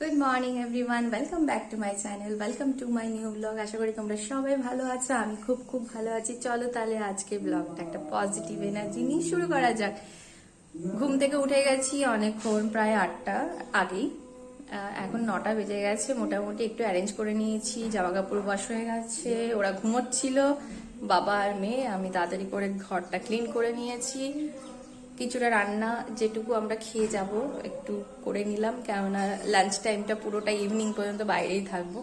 Good morning everyone welcome back to my channel welcome to my new blog আশা করি তোমরা সবাই ভালো আছো। আমি খুব খুব ভালো আছি। চলো তাহলে আজকে ব্লগটা একটা পজিটিভ এনার্জি নিয়ে শুরু করা যাক। ঘুম থেকে উঠে গেছি অনেকক্ষণ, প্রায় আটটা আগেই। এখন নটা বেজে গেছে। মোটামুটি একটু অ্যারেঞ্জ করে নিয়েছি। জামা কাপড় ওয়াশ হয়ে গেছে। ওরা ঘুমোচ্ছিল। বাবা আর মেয়ে, আমি তাড়াতাড়ি করে ঘরটা ক্লিন করে নিয়েছি। কিছুটা রান্না যেটুকু আমরা খেয়ে যাব, একটু করে নিলাম, কেননা লাঞ্চ টাইমটা পুরোটা ইভিনিং পর্যন্ত বাইরেই থাকব।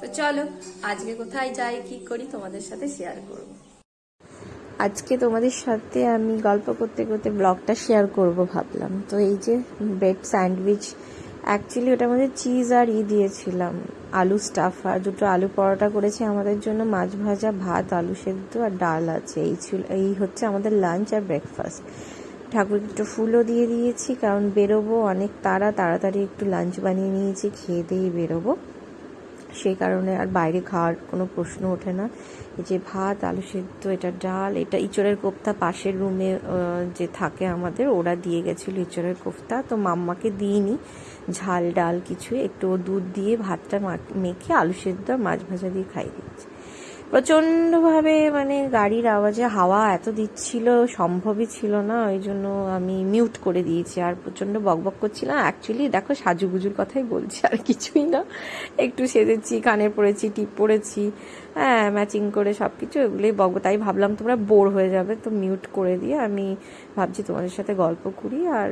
তো চলো, আজকে কোথায় যাই, কি করি তোমাদের সাথে শেয়ার করব। আজকে তোমাদের সাথে আমি গল্প করতে করতে ব্লগটা শেয়ার করব ভাবলাম। তো এই যে ব্রেড স্যান্ডউইচ অ্যাকচুয়ালি ওটার মধ্যে চিজ আর ই দিয়েছিলাম, আলু স্টাফ আর দুটো আলু পরোটা করেছি। আমাদের জন্য মাছ ভাজা, ভাত, আলু সেদ্ধ আর ডাল আছে। এই ছিল, এই হচ্ছে আমাদের লাঞ্চ আর ব্রেকফাস্ট ঠাকুরকে একটু ফুলও দিয়ে দিয়েছি, কারণ বেরোবো অনেক তাড়া, তাড়াতাড়ি একটু লাঞ্চ বানিয়ে নিয়েছি, খেয়ে দিয়ে বেরোবো। সেই কারণে আর বাইরে খাওয়ার কোনো প্রশ্ন ওঠে না। এই যে ভাত, আলু সেদ্ধ, এটা ডাল, এটা ইঁচড়ের কোফতা পাশের রুমে যে থাকে আমাদের, ওরা দিয়ে গেছিল ইঁচড়ের কোফতা। তো মাম্মাকে দিইনি, ঝাল, ডাল কিছু একটু দুধ দিয়ে ভাতটা মেখে আলু সেদ্ধ আর মাছ ভাজা দিয়ে খাই দিচ্ছি প্রচণ্ডভাবে মানে গাড়ির আওয়াজে হাওয়া এত দিচ্ছিল, সম্ভবই ছিল না, ওই জন্য আমি মিউট করে দিয়েছি। আর প্রচণ্ড বকবক করছিলাম। অ্যাকচুয়ালি দেখো, সাজুগুজুর কথাই বলছি, আর কিছুই না। একটু সেজেছি, কানে পড়েছি, টিপ পড়েছি হ্যাঁ ম্যাচিং করে সব কিছু এগুলোই বকবো তাই ভাবলাম তোমরা বোর হয়ে যাবে, তো মিউট করে দিয়ে আমি ভাবছি তোমাদের সাথে গল্প করি, আর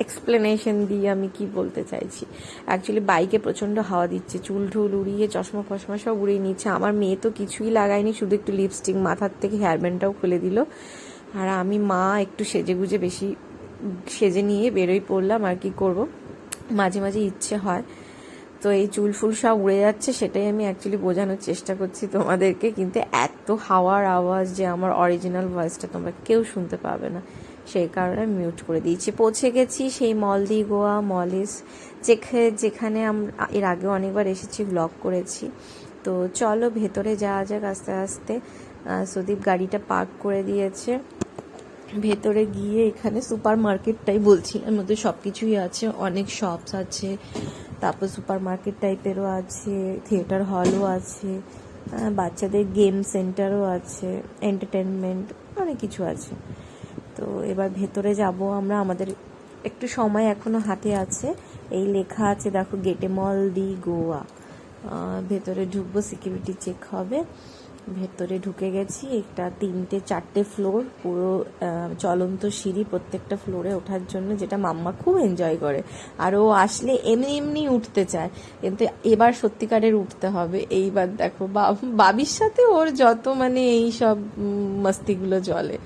এক্সপ্লেনেশন দিয়ে আমি কি বলতে চাইছি? অ্যাকচুয়ালি বাইকে প্রচণ্ড হাওয়া দিচ্ছে। চুল ঠুল উড়িয়ে, চশমা ফশমা সব উড়িয়ে নিচ্ছে। আমার মেয়ে তো কিছুই লাগায়নি, শুধু একটু লিপস্টিক মাথার থেকে হেয়ার ব্যান্ডটাও খুলে দিল। আর আমি, মা একটু সেজে গুজে বেশি সেজে নিয়ে বেরোই পড়লাম। আর কি করব? মাঝে মাঝে ইচ্ছে হয়। তো এই চুল ফুল সব উড়ে যাচ্ছে, সেটাই আমি অ্যাকচুয়ালি বোঝানোর চেষ্টা করছি তোমাদেরকে। কিন্তু এত হাওয়ার আওয়াজ যে আমার অরিজিনাল ভয়েসটা তোমরা কেউ শুনতে পাবে না। সেই কারণে মিউট করে দিয়েছি। পৌঁছে গেছি সেই মলদি গোয়া মলিস যেখানে যেখানে আমরা এর আগে অনেকবার এসেছি ব্লগ করেছি। তো চলো ভেতরে যাওয়া যাক আস্তে আস্তে। সুদীপ গাড়িটা পার্ক করে দিয়েছে। ভেতরে গিয়ে এখানে সুপার মার্কেটটাই বলছি এর মধ্যে সব কিছুই আছে। অনেক শপস আছে, তারপর সুপার মার্কেট টাইপেরও আছে থিয়েটার হলও আছে বাচ্চাদের গেম সেন্টারও আছে এন্টারটেনমেন্ট অনেক কিছু আছে। তো এবার ভেতরে যাব আমরা। আমাদের একটু সময় এখনও হাতে আছে। এই লেখা আছে, দেখো, গেটে মল দি গোয়া। ভেতরে ঢুকবো, সিকিউরিটি চেক হবে। ভেতরে ঢুকে গেছি, একটা তিনটে, চারটে ফ্লোর, পুরো চলন্ত সিঁড়ি প্রত্যেকটা ফ্লোরে ওঠার জন্য, যেটা মাম্মা খুব এনজয় করে। আর ও আসলে এমনি এমনি উঠতে চায়, কিন্তু এবার সত্যিকারের উঠতে হবে। এইবার দেখো বাবির সাথে ওর যত মানে এই সব মস্তিগুলো চলে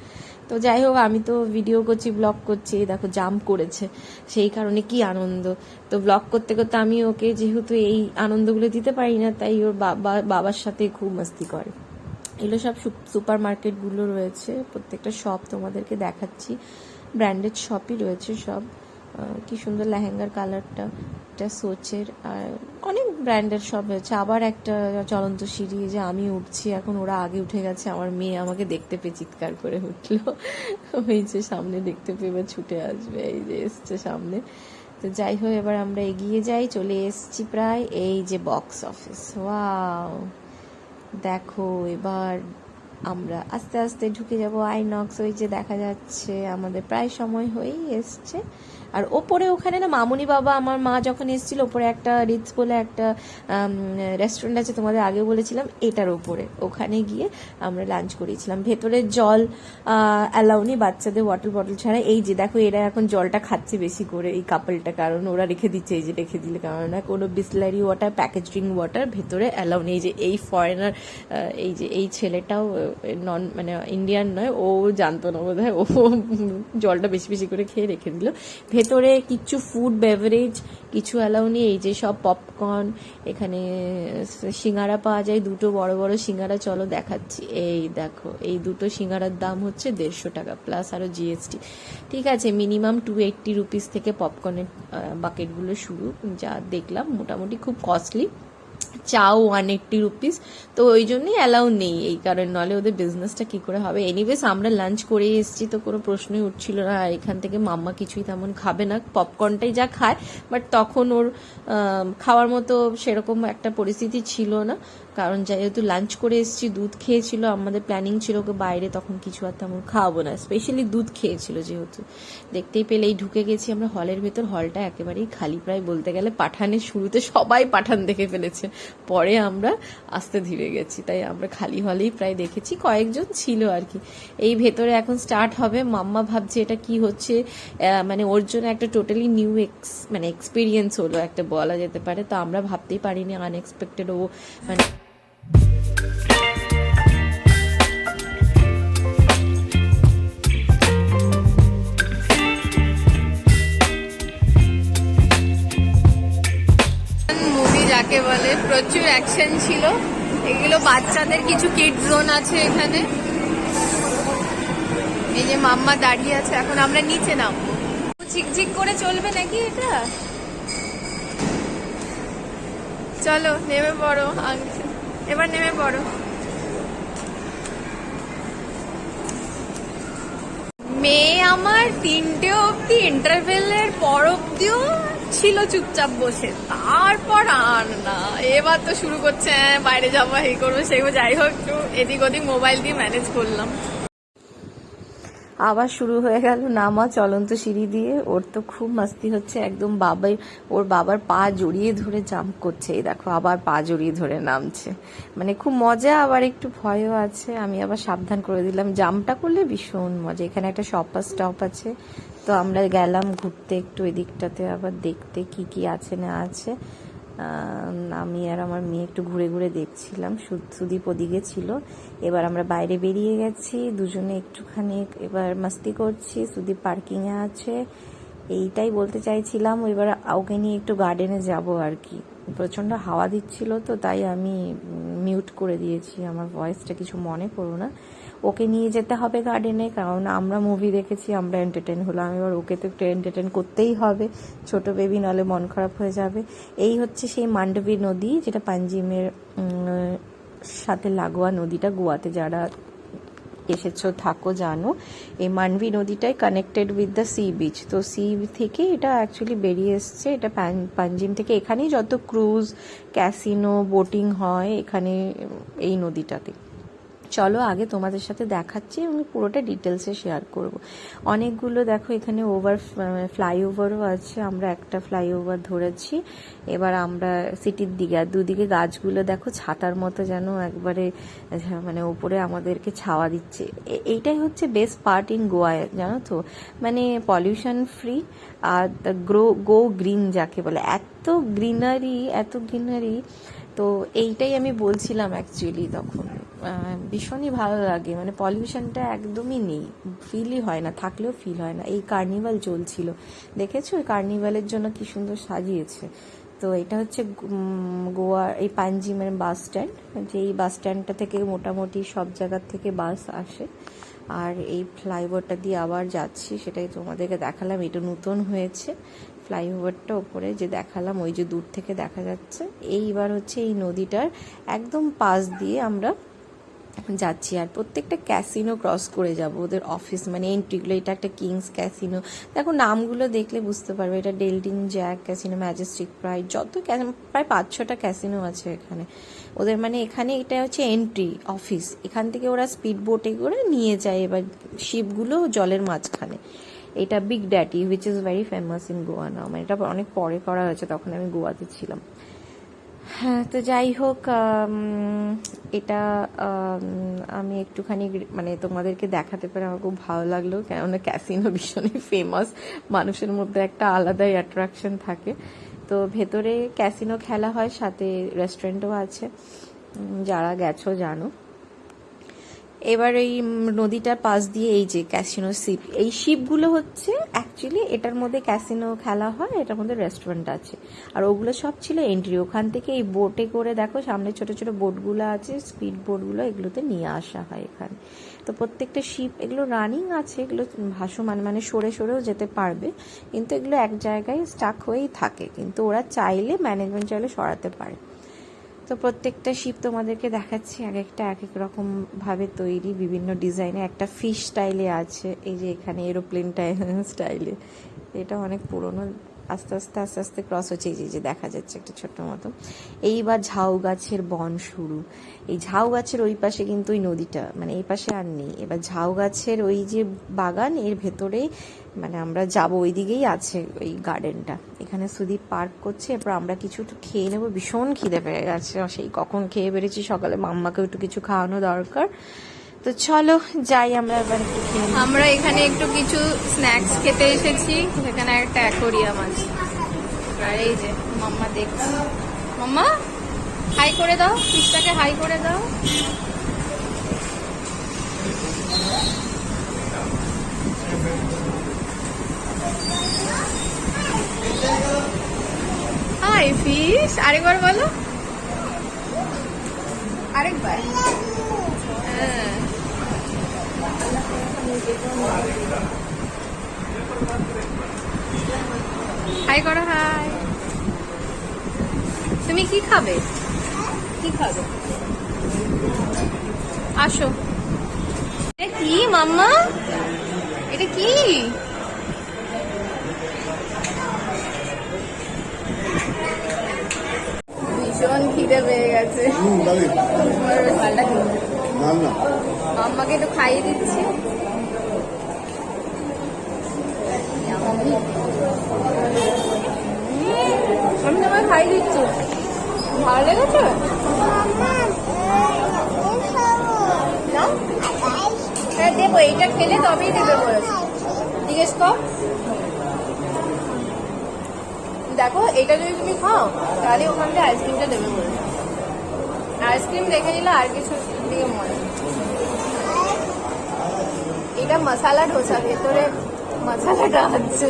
তো যাই হোক আমি তো ভিডিও করছি ব্লগ করছি দেখো জাম্প করেছে। সেই কারণে কি আনন্দ? তো ব্লগ করতে করতে আমি ওকে যেহেতু এই আনন্দগুলো দিতে পারি না, তাই ওর বাবা, বাবার সাথে খুব মস্তি করে। এগুলো সব সুপার মার্কেটগুলো রয়েছে, প্রত্যেকটা শপ তোমাদেরকে দেখাচ্ছি। ব্র্যান্ডেড শপই রয়েছে সব। কি সুন্দর লেহেঙ্গার কালারটা, এটা সোচের, আর অনেক ব্র্যান্ডের সব রয়েছে। আবার একটা চলন্ত সিঁড়ি যে আমি উঠছি, এখন ওরা আগে উঠে গেছে, আমার মেয়ে আমাকে দেখতে পেয়ে চিৎকার করে উঠল। ওই যে সামনে দেখতে পেয়ে এবার ছুটে আসবে, এই যে এসছে সামনে। তো যাই হোক, এবার আমরা এগিয়ে যাই, চলে এসছি প্রায় এই যে বক্স অফিস ওয়াও দেখো, এবার আমরা আস্তে আস্তে ঢুকে যাব। আইনক্স ওই যে দেখা যাচ্ছে, আমাদের প্রায় সময় হয়েই এসছে। আর ওপরে ওখানে না মামুনি বাবা, আমার মা যখন এসেছিল, ওপরে একটা রিটস বলে একটা রেস্টুরেন্ট আছে তোমাদের আগে বলেছিলাম, এটার ওপরে। ওখানে গিয়ে আমরা লাঞ্চ করেছিলাম ভেতরে জল অ্যালাউনি বাচ্চাদের ওয়াটার বটল ছাড়া। এই যে দেখো, এরা এখন জলটা খাচ্ছে বেশি করে এই কাপলটা কারণ ওরা রেখে দিচ্ছে, এই যে রেখে দিলে কারণ না, কোনো বিসলারি ওয়াটার প্যাকেজ ওয়াটার ভেতরে অ্যালাউ নেই। এই যে এই ফরেনার এই যে এই ছেলেটাও নন মানে ইন্ডিয়ান নয়, ও জানতো না বোধ হয় ও জলটা বেশি বেশি করে খেয়ে রেখে দিল। ভেতরে কিছু ফুড বেভারেজ কিছু অ্যালাউ নেই। এই যে সব পপকর্ন এখানে সিঙ্গারা পাওয়া যায়। দুটো বড় বড় সিঙ্গারা, চলো দেখাচ্ছি। এই দেখো, এই দুটো সিঙ্গারার দাম হচ্ছে দেড়শো টাকা প্লাস আরও জিএসটি ঠিক আছে মিনিমাম টু এইট্টি রুপিস থেকে পপকর্নের বাকেটগুলো শুরু। যা দেখলাম, মোটামুটি খুব কস্টলি চাও ওয়ান এইট্টি রুপিস তো ওই জন্যই অ্যালাউ নেই, এই কারণে নলে ওদের বিজনেসটা কি করে হবে? এনিওয়েজ আমরা লাঞ্চ করে এসেছি, তো কোনো প্রশ্নই উঠছিল না, আর এখান থেকে মাম্মা কিছুই তেমন খাবে না পপকর্নটাই যা খায় বাট তখন ওর খাওয়ার মতো সেরকম একটা পরিস্থিতি ছিল না কারণ যেহেতু লাঞ্চ করে এসেছি, দুধ খেয়েছিল, আমাদের প্ল্যানিং ছিল ওকে বাইরে তখন কিছু আর তেমন খাওয়াবো না স্পেশালি দুধ খেয়েছিল যেহেতু। দেখতেই পেলেই ঢুকে গেছি আমরা হলের ভেতর হলটা একেবারেই খালি প্রায় বলতে গেলে পাঠানের শুরুতে সবাই পাঠান দেখে ফেলেছে, পরে আমরা আস্তে ধীরে গেছি, তাই আমরা খালি হলেই প্রায় দেখেছি, কয়েকজন ছিল আর কি। এই ভেতরে এখন স্টার্ট হবে, মাম্মা ভাবছে এটা কি হচ্ছে মানে ওর জন্য একটা টোটালি নিউ এক্স মানে এক্সপিরিয়েন্স হলো একটা বলা যেতে পারে, তো আমরা ভাবতেই পারিনি আনএক্সপেক্টেড ও মানে যাকে বলে, প্রচুর অ্যাকশন ছিল। এগুলো বাচ্চাদের কিছু কিড জোন আছে এখানে। এই যে মাম্মা দাঁড়িয়ে আছে, এখন আমরা নিচে নামবো। ঝিকঝিক করে চলবে নাকি এটা? চলো, নেমে পড়ো এবার নেমে পড়ো। মেয়ে আমার তিনটে অবধি ইন্টারভেলের পর অবধিও ছিল চুপচাপ বসে। তারপর আর না। এবার তো শুরু করছে, বাইরে যাব, এই করব সেগুলো যাই হোক, একটু এদিক ওদিক মোবাইল দিয়ে ম্যানেজ করলাম। আবার শুরু হয়ে গেল নামা চলন্ত সিঁড়ি দিয়ে। ওর তো খুব মাস্তি হচ্ছে, একদম বাবাই, ওর বাবার পা জড়িয়ে ধরে জাম্প করছে। এই দেখো, আবার পা জড়িয়ে ধরে নামছে। মানে খুব মজা, আবার একটু ভয়ও আছে। আমি আবার সাবধান করে দিলাম। জাম্পটা করলে ভীষণ মজা। এখানে একটা শপার স্টপ আছে। তো আমরা গেলাম ঘুরতে একটু এদিকটাতে আবার দেখতে কি কি আছে না আছে। আমি আর আমার মেয়ে একটু ঘুরে ঘুরে দেখছিলাম। সুদীপ ওদিকে ছিল। এবার আমরা বাইরে বেরিয়ে গেছি। দুজনে একটুখানি এবার মাস্তি করছি। সুদীপ পার্কিংয়ে আছে। এইটাই বলতে চাইছিলাম। এবার ওকে নিয়ে একটু গার্ডেনে যাব আর কি। প্রচণ্ড হাওয়া দিচ্ছিল তো, তাই আমি মিউট করে দিয়েছি। আমার ভয়েসটা কিছু মনে করো না। ওকে নিয়ে যেতে হবে গার্ডেনে কারণ আমরা মুভি দেখেছি, আমরা এন্টারটেন হলাম। এবার ওকে তো একটু এন্টারটেন করতেই হবে। ছোট বেবি নালে মন খারাপ হয়ে যাবে। এই হচ্ছে সেই মান্ডবী নদী, যেটা পাঞ্জিমের সাথে লাগোয়া নদীটা গোয়াতে। যারা এসেছ, থাকো, জানো, এই মানবী নদীটাই connected with the sea beach তো সি থেকে এটা অ্যাকচুয়ালি বেরিয়ে এসছে। এটা পাঞ্জিম থেকে এখানেই যত ক্রুজ ক্যাসিনো বোটিং হয়, এখানে, এই নদীটাতে। চলো আগে তোমাদের সাথে দেখাচ্ছি, এবং পুরোটা ডিটেলসে শেয়ার করব। অনেকগুলো দেখো, এখানে ওভার ফ্লাইওভারও আছে। আমরা একটা ফ্লাইওভার ধরেছি। এবার আমরা সিটির দিকে, আর দুদিকে গাছগুলো দেখো, ছাতার মতো যেন একবারে মানে ওপরে আমাদেরকে ছাওয়া দিচ্ছে। এইটাই হচ্ছে বেস্ট পার্ট ইন গোয়ায় জানো তো? মানে পলিউশন ফ্রি আর গ্রো গো গ্রিন যাকে বলে। এত গ্রিনারি এত গ্রিনারি তো এইটাই আমি বলছিলাম অ্যাকচুয়ালি তখন। ভীষণই ভালো লাগে। মানে পলিউশনটা একদমই নেই। ফিলই হয় না, থাকলেও ফিল হয় না। এই কার্নিভাল চলছিল। দেখেছ? ওই কার্নিভালের জন্য কি সুন্দর সাজিয়েছে। তো এটা হচ্ছে গোয়ার এই পাঞ্জিমের বাস স্ট্যান্ড যে এই বাস স্ট্যান্ডটা থেকে মোটামুটি সব জায়গার থেকে বাস আসে। আর এই ফ্লাইওভারটা দিয়ে আবার যাচ্ছি, সেটাই তোমাদেরকে দেখালাম। এটা নতুন হয়েছে। ফ্লাইওভারটা ওপরে যে দেখালাম, ওই যে দূর থেকে দেখা যাচ্ছে। এইবার হচ্ছে এই নদীটার একদম পাশ দিয়ে আমরা যাচ্ছি আর প্রত্যেকটা ক্যাসিনো ক্রস করে যাব। ওদের অফিস মানে এন্ট্রিগুলো এটা একটা কিংস ক্যাসিনো দেখো নামগুলো দেখলে বুঝতে পারবে, এটা Deltin Jaqk casino Majestic Pride যত প্রায় পাঁচ ছটা ক্যাসিনো আছে এখানে। ওদের মানে এখানে এটা হচ্ছে এন্ট্রি অফিস এখান থেকে ওরা স্পিড বোটে করে নিয়ে যায় এবার শিপগুলো জলের মাঝখানে। এটা Big Daddy which is very famous in Goa now মানে এটা অনেক পরে করা হয়েছে, তখন আমি গোয়াতে ছিলাম। তো যাই হোক এটা, আমি একটুখানি মানে তোমাদেরকে দেখাতে পারে আমার খুব ভালো লাগল। কেননা ক্যাসিনো ভীষণই ফেমাস মানুষের মধ্যে একটা আলাদাই অ্যাট্রাকশন থাকে। তো ভেতরে ক্যাসিনো খেলা হয়, সাথে রেস্টুরেন্টও আছে। যারা গেছো জানো। এবার এই নদীটার পাশ দিয়ে এই যে ক্যাসিনো শিপ এই শিপগুলো হচ্ছে অ্যাকচুয়ালি এটার মধ্যে ক্যাসিনো খেলা হয়, এটার মধ্যে রেস্টুরেন্ট আছে। আর ওগুলো সব ছিল এন্ট্রি ওখান থেকে এই বোটে করে দেখো সামনে ছোট ছোট বোটগুলো আছে স্পিড বোটগুলো এগুলোতে নিয়ে আসা হয় এখানে। তো প্রত্যেকটা শিপ এগুলো রানিং আছে, এগুলো ভাসমান মানে সরে সরেও যেতে পারবে, কিন্তু এগুলো এক জায়গায় স্টাক হয়েই থাকে, কিন্তু ওরা চাইলে ম্যানেজমেন্ট চাইলে সরাতে পারে। তো প্রত্যেকটা শিপ তোমাদেরকে দেখাচ্ছি এক একটা এক এক রকম ভাবে তৈরি, বিভিন্ন ডিজাইনে একটা ফিশ স্টাইলে আছে, এই যে এখানে এরোপ্লেন স্টাইলে এটা অনেক পুরনো, আস্তে আস্তে আস্তে আস্তে ক্রস হচ্ছে। এই যে দেখা যাচ্ছে একটা ছোট্ট মতো। এইবার ঝাউ গাছের বন শুরু। এই ঝাউ গাছের ওই পাশে কিন্তু ওই নদীটা মানে এই পাশে আর নেই। এবার ঝাউ গাছের ওই যে বাগান, এর ভেতরেই মানে আমরা যাব ওই দিকেই আছে ওই গার্ডেনটা এখানে সুদীপ পার্ক করছে, এরপর আমরা কিছু একটু খেয়ে নেব। ভীষণ খিদে পেয়ে গেছে। সেই কখন খেয়ে বেড়েছি, সকালে মাম্মাকেও একটু কিছু খাওয়ানো দরকার। তো চলো, যাই আমরা এবার একটু খেয়ে আমরা এখানে একটু কিছু স্ন্যাক্স খেতে এসেছি। এখানে একটা অ্যাকোরিয়াম আছে। এই যে মাম্মা দেখছে। মাম্মা হাই করে দাও ফিশটাকে হাই করে দাও। হাই ফিশ আরেকবার বলো। আরেকবার। হ্যাঁ। হাই করো হাই তুমি কি খাবে? কি খাবে? আসো। এটা কি, মাম্মা? এটা কি? ভীষণ খিদে পেয়ে গেছে। আম্মাকে একটু খাইয়ে দিচ্ছি। আমি তোমায় খাইয়ে দিচ্ছি। ভালো লেগেছে? হ্যাঁ দেবো এইটা খেলে তবেই দেবে বলেছে জিজ্ঞেস কর। দেখো, এটা যদি তুমি খাও, তাহলে ওখান থেকে আইসক্রিমটা দেবে বলেছে আইসক্রিম রেখে দিলে আর কিছু দিকে মনে এটা মশালা ডোসা ভেতরে মশালাটা আছে।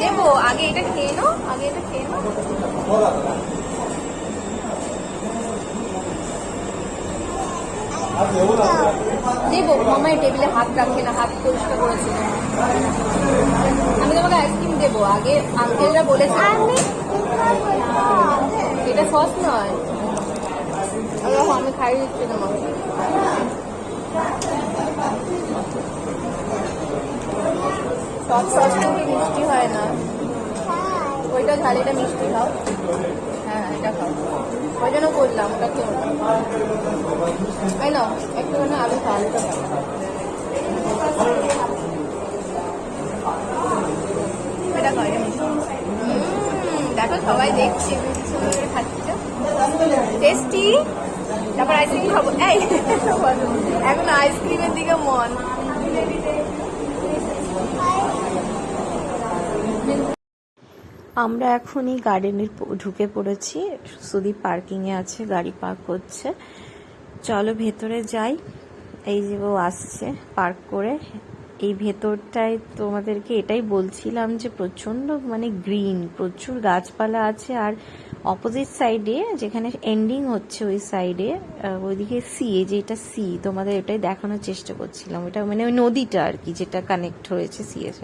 দেবো, আগে এটা খেয়ে নাও, আগে এটা খেয়ে নাও। মামাই টেবিলে হাত রাখে না হাত পরিষ্কার করেছিল আমি তোমাকে আইসক্রিম দেবো আগে আঙ্কেলরা বলেছে। এটা সস নয়। আমি খাই দিচ্ছি তোমাকে সব সস কিন্তু মিষ্টি হয় না। ওইটা ঝাল এটা মিষ্টি খাও। হ্যাঁ এটা খাও ওই জন্য করলাম ওটা কেউ তাই না একটুখানি আলু খাও আলুটা খাও এটা খাও এটা মিষ্টি উম, দেখো সবাই দেখছি। খাচ্ছে টেস্টি? তারপর আইসক্রিম খাব। এই এখন আইসক্রিমের দিকে মন। আমরা এখন এই গার্ডেনের ঢুকে পড়েছি। সুদীপ পার্কিংয়ে আছে, গাড়ি পার্ক করছে চলো ভেতরে যাই। এই যে ও আসছে পার্ক করে। এই ভেতরটায় তোমাদেরকে এটাই বলছিলাম যে প্রচণ্ড মানে গ্রিন প্রচুর গাছপালা আছে আর অপোজিট সাইডে যেখানে এন্ডিং হচ্ছে ওই সাইডে ওইদিকে সি এই যে এটা সি তোমাদের এটাই দেখানোর চেষ্টা করছিলাম। ওটা মানে ওই নদীটা আর কি যেটা কানেক্ট হয়েছে সি এর।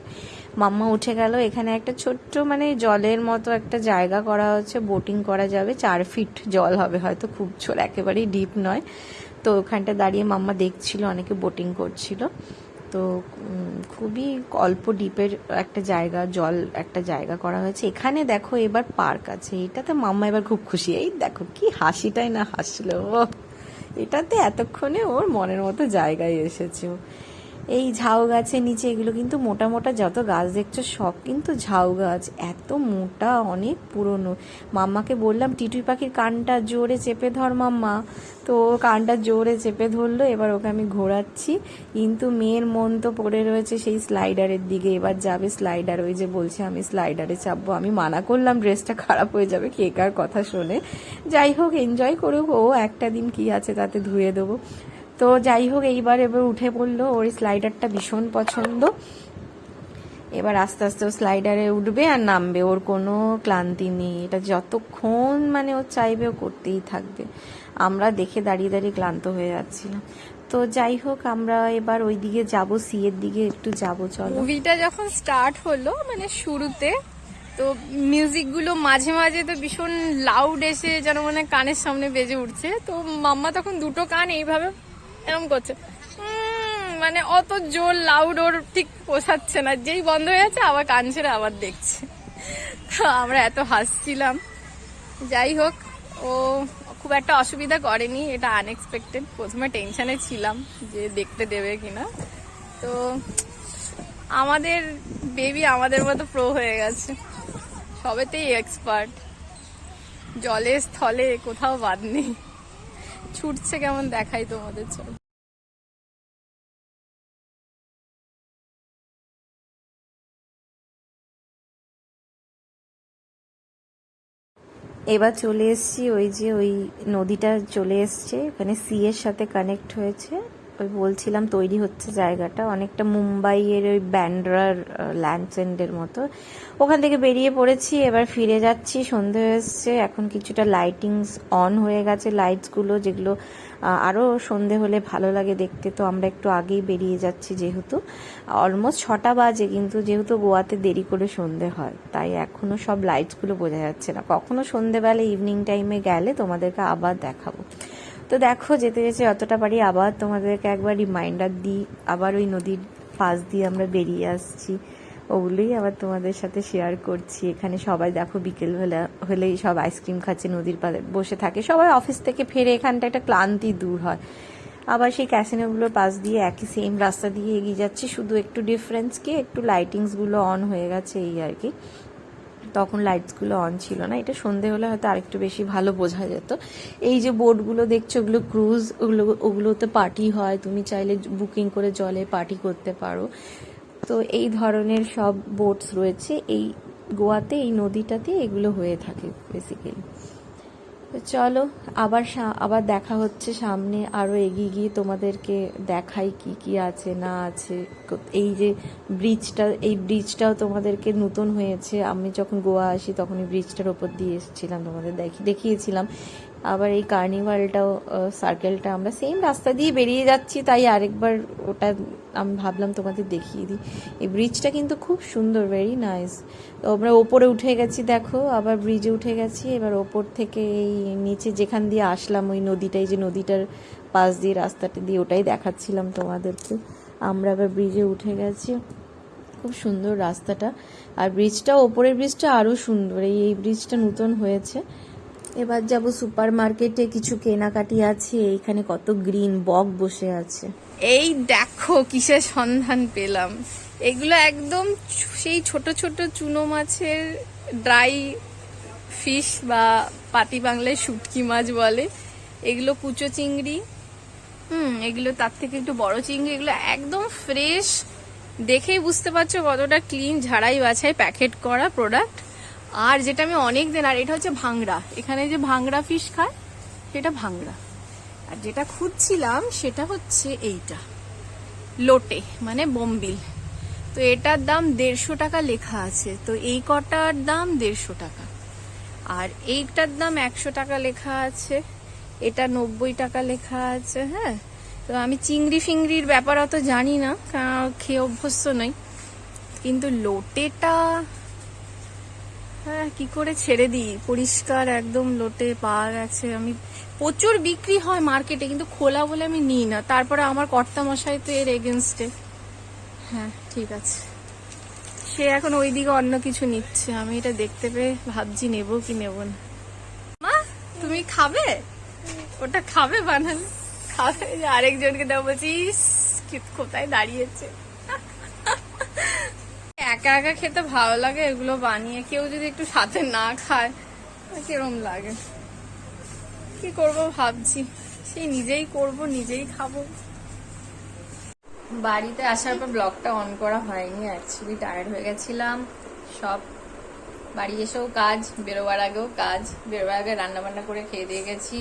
মাম্মা উঠে গেল, এখানে একটা ছোট্ট মানে জলের মতো একটা জায়গা করা হচ্ছে বোটিং করা যাবে, চার ফিট জল হবে হয়তো, খুব ছোট একেবারেই ডিপ নয়। তো ওখানটা দাঁড়িয়ে মাম্মা দেখছিল, অনেকে বোটিং করছিল। তো খুবই অল্প ডিপের একটা জায়গা, জল একটা জায়গা করা হয়েছে। এখানে দেখো এবার পার্ক আছে, এটাতে মাম্মা এবার খুব খুশি। এই দেখো কি হাসিটাই না হাসলো এটাতে এতক্ষণে ওর মনের মতো জায়গায় এসেছে। এই ঝাউ গাছের নিচে এগুলো কিন্তু মোটা মোটা যত গাছ দেখছ, সব কিন্তু ঝাউ গাছ। এত মোটা, অনেক পুরনো। মাম্মাকে বললাম, টিটুই পাখির কানটা জোরে চেপে ধর মাম্মা। তো কানটা জোরে চেপে ধরলো, এবার ওকে আমি ঘোরাচ্ছি। কিন্তু মেয়ের মন তো পড়ে রয়েছে সেই স্লাইডারের দিকে। এবার যাবে স্লাইডার, ওই যে বলছে, আমি স্লাইডারে চাপবো। আমি মানা করলাম, ড্রেসটা খারাপ হয়ে যাবে, কে কার কথা শোনে? যাই হোক এনজয় করুক। ও একটা দিন কি আছে তাতে ধুয়ে দেবো। তো যাই হোক, এইবার এবার উঠে পড়ল। ওর স্লাইডারটা ভীষণ পছন্দ। এবার আস্তে আস্তে ও স্লাইডারে উঠবে আর নামবে। ওর কোনো ক্লান্তি নেই। এটা যতক্ষণ মানে ও চাইবে, ও করতেই থাকবে। আমরা দেখে দাঁড়িয়ে দাঁড়িয়ে ক্লান্ত হয়ে যাচ্ছিলাম। তো যাই হোক, আমরা এবার ওই দিকে যাব সি এর দিকে একটু যাব, চলো। মুভিটা যখন স্টার্ট হলো মানে শুরুতে, তো মিউজিকগুলো মাঝে মাঝে তো ভীষণ লাউড এসে যেন মনে কানের সামনে বেজে উঠছে। তো মাম্মা তখন দুটো কান এইভাবে এরকম করছে। মানে অত জোর লাউড ওর ঠিক পোষাচ্ছে না। যেই বন্ধ হয়ে যাচ্ছে আবার কান ছেড়ে আবার দেখছে। তো আমরা এত হাসছিলাম। যাই হোক, ও খুব একটা অসুবিধা করেনি, এটা আনএক্সপেক্টেড প্রথমে টেনশনে ছিলাম যে দেখতে দেবে কিনা। তো আমাদের বেবি আমাদের মতো প্রো হয়ে গেছে। সবেতেই এক্সপার্ট জলে, স্থলে, কোথাও বাদ নেই। ছুটছে কেমন দেখাই তোমাদের চল। এবার চলে এসছি ওই যে ওই নদীটা চলে এসছে, ওখানে সি এর সাথে কানেক্ট হয়েছে। ওই বলছিলাম তৈরি হচ্ছে জায়গাটা। অনেকটা মুম্বাইয়ের ওই ব্যান্ড্রার ল্যান্ডসেন্ডের মতো। ওখান থেকে বেরিয়ে পড়েছি এবার ফিরে যাচ্ছি। সন্ধে হয়ে এসছে এখন কিছুটা লাইটিংস অন হয়ে গেছে লাইটসগুলো যেগুলো আহ, আরও সন্ধে হলে ভালো লাগে দেখতে। তো আমরা একটু আগেই বেরিয়ে যাচ্ছি যেহেতু। অলমোস্ট ছটা বাজে কিন্তু যেহেতু গোয়াতে দেরি করে সন্ধে হয় তাই এখনও সব লাইটসগুলো বোঝা যাচ্ছে না। কখনো সন্ধেবেলা ইভিনিং টাইমে গেলে তোমাদেরকে আবার দেখাবো। তো দেখো, যেতে যেতে যতটা পারি। আবার তোমাদেরকে একবার রিমাইন্ডার দিই। আবার ওই নদীর পাশ দিয়ে আমরা বেরিয়ে আসছি। ওগুলোই আবার তোমাদের সাথে শেয়ার করছি। এখানে সবাই দেখো বিকেলবেলা হলেই সব আইসক্রিম খাচ্ছে, নদীর পাড়ে বসে থাকে। সবাই অফিস থেকে ফিরে এখানটা একটা ক্লান্তি দূর হয়। আবার সেই ক্যাসিনোগুলোর পাশ দিয়ে একই সেম রাস্তা দিয়ে এগিয়ে যাচ্ছি। শুধু একটু ডিফারেন্স কি, একটু লাইটিংসগুলো অন হয়ে গেছে, এই আর কি। তখন লাইটসগুলো অন ছিল না। এটা সন্ধে হলে হয়তো আরেকটু বেশি ভালো বোঝা যেত। এই যে বোটগুলো দেখছ ওগুলো ক্রুজ ওগুলো, ওগুলোতে পার্টি হয়। তুমি চাইলে বুকিং করে জলে পার্টি করতে পারো। তো এই ধরনের সব বোটস রয়েছে। এই গোয়াতে, এই নদীটাতে এগুলো হয়ে থাকে বেসিক্যালি তো চলো, আবার আবার দেখা হচ্ছে সামনে আরও এগিয়ে গিয়ে তোমাদেরকে দেখাই কি কি আছে, না আছে। এই যে ব্রিজটা এই ব্রিজটাও তোমাদেরকে নতুন হয়েছে। আমি যখন গোয়া আসি, তখন এই ব্রিজটার ওপর দিয়ে এসেছিলাম তোমাদের দেখি, দেখিয়েছিলাম। আবার এই কার্নিভালটাও সার্কেলটা আমরা সেম রাস্তা দিয়ে বেরিয়ে যাচ্ছি, তাই আরেকবার ওটা আমি ভাবলাম তোমাদের দেখিয়ে দিই। এই ব্রিজটা কিন্তু খুব সুন্দর ভেরি নাইস তো আমরা ওপরে উঠে গেছি, দেখো, আবার ব্রিজে উঠে গেছি, এবার ওপর থেকে এই নিচে যেখান দিয়ে আসলাম, ওই নদীটাই যে নদীটার পাশ দিয়ে রাস্তাটা দিয়ে, ওটাই দেখাচ্ছিলাম তোমাদেরকে। আমরা আবার ব্রিজে উঠে গেছি। খুব সুন্দর রাস্তাটা। আর ব্রিজটা ওপরের ব্রিজটা আরও সুন্দর। এই এই ব্রিজটা নতুন হয়েছে। এবার যাব সুপার মার্কেটে কিছু কেনাকাটি আছে এইখানে কত গ্রিন বক বসে আছে। এই দেখো কিসের সন্ধান পেলাম। এগুলো একদম সেই ছোট ছোট চুনো মাছের ড্রাই ফিশ বা পাতি বাংলায় শুটকি মাছ বলে। এগুলো কুচো চিংড়ি। হুম, এগুলো তার থেকে একটু বড় চিংড়ি। এগুলো একদম ফ্রেশ দেখেই বুঝতে পারছ কতটা ক্লিন ঝাড়াই বাছাই প্যাকেট করা প্রোডাক্ট আর যেটা আমি অনেক দিন, আর এটা হচ্ছে ভাংড়া। এখানে যে ভাংড়া ফিশ খায়, সেটা ভাংড়া। আর যেটা খুঁজছিলাম, সেটা হচ্ছে এইটা। লোটে মানে বম্বিল। তো এটার দাম দেড়শো টাকা লেখা আছে। তো এই কটার দাম দেড়শো টাকা। আর এইটার দাম একশো টাকা লেখা আছে। এটা নব্বই টাকা লেখা আছে হ্যাঁ? তো আমি চিংড়ি ফিংড়ির ব্যাপার অত জানি না খেয়ে অভ্যস্ত নই। কিন্তু লোটেটা হ্যাঁ কি করে ছেড়ে দিই? পরিষ্কার একদম লোটে পাওয়া গেছে। আমি প্রচুর বিক্রি হয় মার্কেটে কিন্তু খোলা বলে আমি নিই না। তারপরে আমার কর্তা মশাই তো এর এগেনস্টে হ্যাঁ ঠিক আছে। সে এখন ওইদিকে অন্য কিছু নিচ্ছে। আমি এটা দেখতে পেয়ে ভাবছি নেব কি নেব না। মা তুমি খাবে? ওটা খাবে বানান খাবে। আরেকজনকে দেবো। বলছি "ইস, কি- কোথায় দাঁড়িয়েছে? একা একা খেতে ভালো লাগে, এগুলো বানিয়ে কেউ যদি একটু সাথে না খায় কিরম লাগে? কি করব ভাবছি। সেই নিজেই করব, নিজেই খাব। বাড়িতে আসার পর ব্লগটা অন করা হয়নি অ্যাকচুয়ালি টায়ার্ড হয়ে গেছিলাম। সব বাড়ি এসেও কাজ, বেরোবার আগেও কাজ, বেরোবার আগে রান্না বান্না করে খেয়ে দিয়ে গেছি।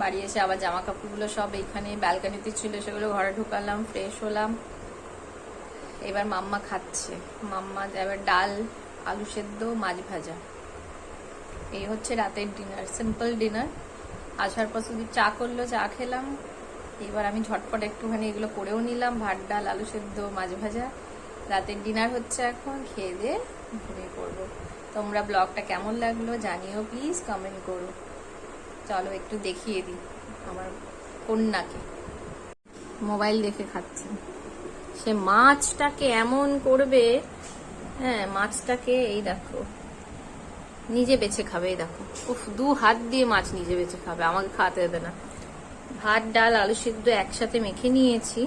বাড়ি এসে আবার জামা কাপড়গুলো সব এখানে ব্যালকানিতে ছিল সেগুলো ঘরে ঢুকালাম ফ্রেশ হলাম। এবার মাম্মা খাচ্ছে। মাম্মা, এবার ডাল, আলু সেদ্ধ, মাছ ভাজা। এই হচ্ছে রাতের ডিনার সিম্পল ডিনার আসার পর শুধু চা করল, চা খেলাম। এবার আমি ঝটপট একটুখানি এগুলো করেও নিলাম, ভাত, ডাল, আলু সেদ্ধ, মাছ ভাজা। রাতের ডিনার হচ্ছে এখন, খেয়ে দিয়ে ঘুমিয়ে পড়ব। তোমরা ব্লগটা কেমন লাগল জানিও প্লিজ কমেন্ট করো। চলো একটু দেখিয়ে দিই আমার কন্যাকে। মোবাইল দেখে খাচ্ছে। সে মাছটাকে এমন করবে হ্যাঁ মাছটাকে এই দেখো নিজে বেছে খাবে এই দেখো। উফ দু হাত দিয়ে মাছ নিজে বেছে খাবে আমাকে খাওয়াতে দেবে না। ভাত ডাল আলু সিদ্ধ একসাথে মেখে নিয়েছি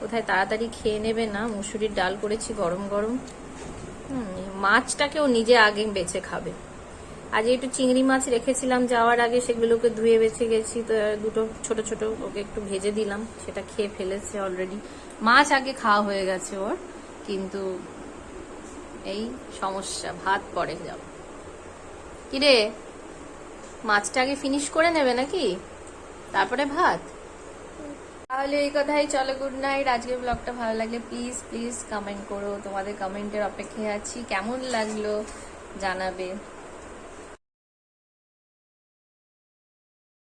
কোথায় তাড়াতাড়ি খেয়ে নেবে না মুসুরির ডাল করেছি গরম গরম। হুম, এই মাছটাকেও নিজে আগে বেছে খাবে। আজ একটু চিংড়ি মাছ রেখেছিলাম যাওয়ার আগে সেগুলোকে ধুয়ে বেছে গেছি তো দুটো ছোট ছোট ওকে একটু ভেজে দিলাম সেটা খেয়ে ফেলেছে অলরেডি মাছ আগে খাওয়া হয়ে গেছে ওর, কিন্তু এই সমস্যা, ভাত পরে যাব। কিরে, মাছটা আগে ফিনিশ করে নেবে নাকি? তারপরে ভাত? তাহলে এই কথাই, চলো গুড নাইট আজকের ব্লগটা ভালো লাগলে প্লিজ প্লিজ কমেন্ট করো। তোমাদের কমেন্টের অপেক্ষায় আছি। কেমন লাগল জানাবে।